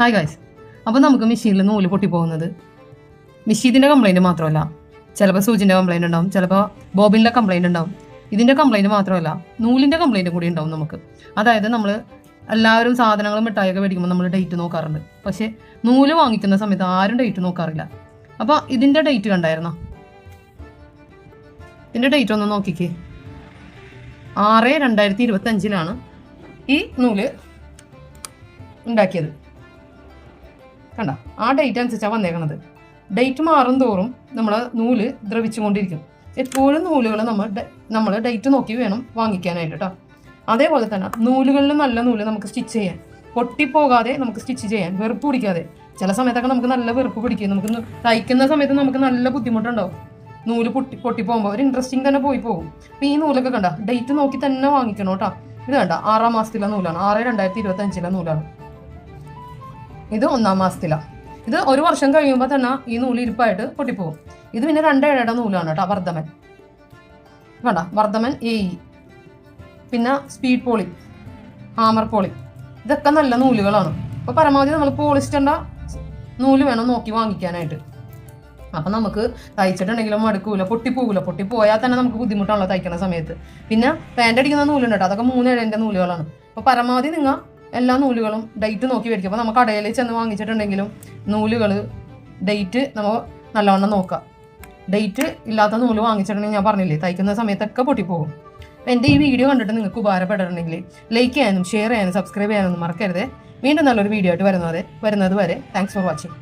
Hi guys അപ്പോൾ നമുക്ക് മെഷീനിൽ നൂൽ പൊട്ടിപ്പോകുന്നത്. മെഷീന്റെ കംപ്ലൈന്റ് മാത്രമല്ല. ചിലപ്പോൾ സൂചിന്റെ കംപ്ലൈന്റ് ഉണ്ടാവും ചിലപ്പോൾ ബോബിന്റെ കംപ്ലൈന്റ് ഉണ്ടാവും. ഇതിന്റെ കംപ്ലൈന്റ് മാത്രമല്ല നൂലിന്റെ കംപ്ലൈന്റ് കൂടി ഉണ്ടാവും നമുക്ക്. അതായത് നമ്മൾ എല്ലാവരും സാധനങ്ങളും മിഠായിയൊക്കെ മേടിക്കുമ്പോൾ നമ്മൾ ഡേറ്റ് നോക്കാറുണ്ട്. പക്ഷേ നൂൽ വാങ്ങിക്കുന്ന സമയത്ത് ആരും ഡേറ്റ് നോക്കാറില്ല. അപ്പോൾ ഇതിന്റെ ഡേറ്റ് കണ്ടായിരുന്നോ? ഇതിന്റെ ഡേറ്റ് ഒന്ന് നോക്കിക്കേ. ആറ് രണ്ടായിരത്തി ഇരുപത്തഞ്ചിലാണ് ഈ നൂൽ ഉണ്ടാക്കിയത്. കണ്ട ആ ഡേറ്റ് അനുസരിച്ചാണ് വന്നേക്കണത്. ഡേറ്റ് മാറും തോറും നമ്മൾ നൂൽ ദ്രവിച്ചുകൊണ്ടിരിക്കും. എപ്പോഴും നൂലുകൾ നമ്മൾ നമ്മൾ ഡേറ്റ് നോക്കി വേണം വാങ്ങിക്കാനായിട്ട് കേട്ടോ അതേപോലെ തന്നെ നൂലുകളിൽ നല്ല നൂൽ നമുക്ക് സ്റ്റിച്ച് ചെയ്യാൻ. പൊട്ടിപ്പോകാതെ നമുക്ക് സ്റ്റിച്ച് ചെയ്യാൻ. വെറുപ്പ് പിടിക്കാതെ. ചില സമയത്തൊക്കെ നമുക്ക് നല്ല വെറുപ്പ് പിടിക്കും. നമുക്ക് തയ്ക്കുന്ന സമയത്ത് നമുക്ക് നല്ല ബുദ്ധിമുട്ടുണ്ടാവും. നൂൽ പൊട്ടി പൊട്ടി പോകുമ്പോൾ ഒരു ഇൻട്രസ്റ്റിംഗ് തന്നെ പോയി പോകും. അപ്പം ഈ നൂലൊക്കെ കണ്ട ഡേറ്റ് നോക്കി തന്നെ വാങ്ങിക്കണം കേട്ടോ ഇത് കണ്ട ആറാം മാസത്തിലെ നൂലാണ്. ആറ് രണ്ടായിരത്തി ഇരുപത്തി അഞ്ചിലെ നൂലാണ്. ഇത് ഒന്നാം മാസത്തിലാണ് ഇത് ഒരു വർഷം കഴിയുമ്പോൾ തന്നെ ഈ നൂൽ ഇരിപ്പായിട്ട് പൊട്ടിപ്പോകും ഇത് പിന്നെ രണ്ടേഴയുടെ നൂലാണ് കേട്ടോ വർദ്ധമൻ. വേണ്ട വർദ്ധമൻ എ ഇ പിന്നെ സ്പീഡ് പോളി ഹാമർ പോളി ഇതൊക്കെ നല്ല നൂലുകളാണ്. അപ്പോൾ പരമാവധി നമ്മൾ പോളിസ്റ്റേണ്ട നൂൽ വേണം നോക്കി വാങ്ങിക്കാനായിട്ട്. അപ്പം നമുക്ക് തയ്ച്ചിട്ടുണ്ടെങ്കിലും മടുക്കൂല പൊട്ടിപ്പോകില്ല പൊട്ടിപ്പോയാൽ തന്നെ നമുക്ക് ബുദ്ധിമുട്ടാണല്ലോ തയ്ക്കുന്ന സമയത്ത്. പിന്നെ പാന്റ് അടിക്കുന്ന നൂലുണ്ട് കേട്ടോ അതൊക്കെ മൂന്നേഴന്റെ നൂലുകളാണ്. അപ്പോൾ പരമാവധി നിങ്ങൾ എല്ലാ നൂലുകളും ഡേറ്റ് നോക്കി മേടിക്കും അപ്പോൾ നമ്മൾ കടയിൽ ചെന്ന് വാങ്ങിച്ചിട്ടുണ്ടെങ്കിലും നൂലുകൾ ഡേറ്റ് നമ്മൾ നല്ലവണ്ണം നോക്കുക ഡേറ്റ് ഇല്ലാത്ത നൂൽ വാങ്ങിച്ചിട്ടുണ്ടെങ്കിൽ ഞാൻ പറഞ്ഞില്ലേ തയ്ക്കുന്ന സമയത്തൊക്കെ പൊട്ടിപ്പോകും. അപ്പോൾ എന്റെ ഈ വീഡിയോ കണ്ടിട്ട് നിങ്ങൾക്ക് ഉപകാരപ്പെട്ടിട്ടുണ്ടെങ്കിൽ ലൈക്ക് ചെയ്യാനും ഷെയർ ചെയ്യാനും സബ്സ്ക്രൈബ് ചെയ്യാനൊന്നും മറക്കരുത്. വീണ്ടും നല്ലൊരു വീഡിയോ ആയിട്ട് വരുന്നത് വരുന്നത് വരെ. Thanks for watching